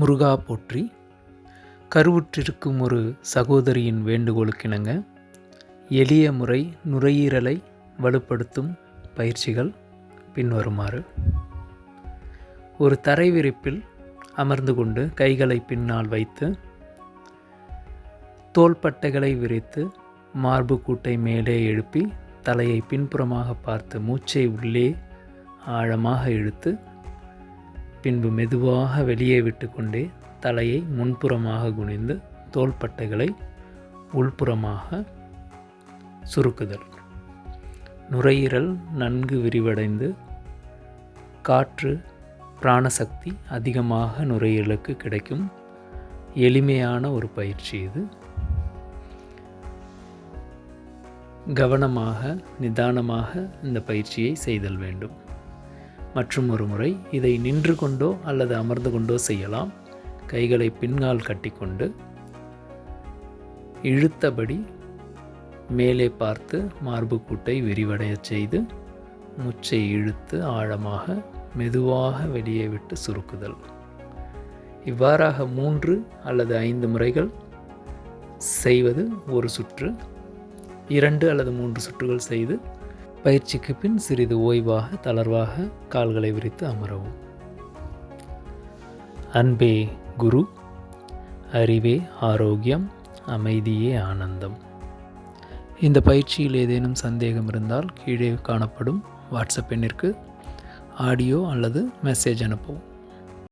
முருகா போற்றி. கருவுற்றிருக்கும் ஒரு சகோதரியின் வேண்டுகோளுக்கிணங்க. எளிய முறை நுரையீரலை வலுப்படுத்தும் பயிற்சிகள் பின்வருமாறு. ஒரு தரை விரிப்பில் அமர்ந்து கொண்டு கைகளை பின்னால் வைத்து தோள்பட்டைகளை விரித்து மார்பு கூட்டை மேலே எழுப்பி தலையை பின்புறமாக பார்த்து மூச்சை உள்ளே ஆழமாக இழுத்து பின்பு மெதுவாக வெளியே விட்டுக்கொண்டே தலையை முன்புறமாக குனிந்து தோள்பட்டைகளை உள்புறமாக சுருக்குதல். நுரையீரல் நன்கு விரிவடைந்து காற்று பிராணசக்தி அதிகமாக நுரையீரலுக்கு கிடைக்கும் எளிமையான ஒரு பயிற்சி இது. கவனமாக நிதானமாக இந்த பயிற்சியை செய்தல் வேண்டும். மற்றும் ஒரு முறை இதை நின்று கொண்டோ அல்லது அமர்ந்து கொண்டோ செய்யலாம். கைகளை பின்னால் கட்டிக்கொண்டு இழுத்தபடி மேலே பார்த்து மார்பு கூட்டை விரிவடையச் செய்து மூச்சை இழுத்து ஆழமாக மெதுவாக வெளியே விட்டு சுருக்குதல். இவ்வாறாக மூன்று அல்லது ஐந்து முறைகள் செய்வது ஒரு சுற்று இரண்டு அல்லது மூன்று சுற்றுகள் செய்து பயிற்சிக்கு பின் சிறிது ஓய்வாக தளர்வாக கால்களை விரித்து அமரவும். அன்பே குரு அறிவே ஆரோக்கியம் அமைதியே ஆனந்தம். இந்த பயிற்சியில் ஏதேனும் சந்தேகம் இருந்தால் கீழே காணப்படும் வாட்ஸ்அப் எண்ணிற்கு ஆடியோ அல்லது மெசேஜ் அனுப்பவும்.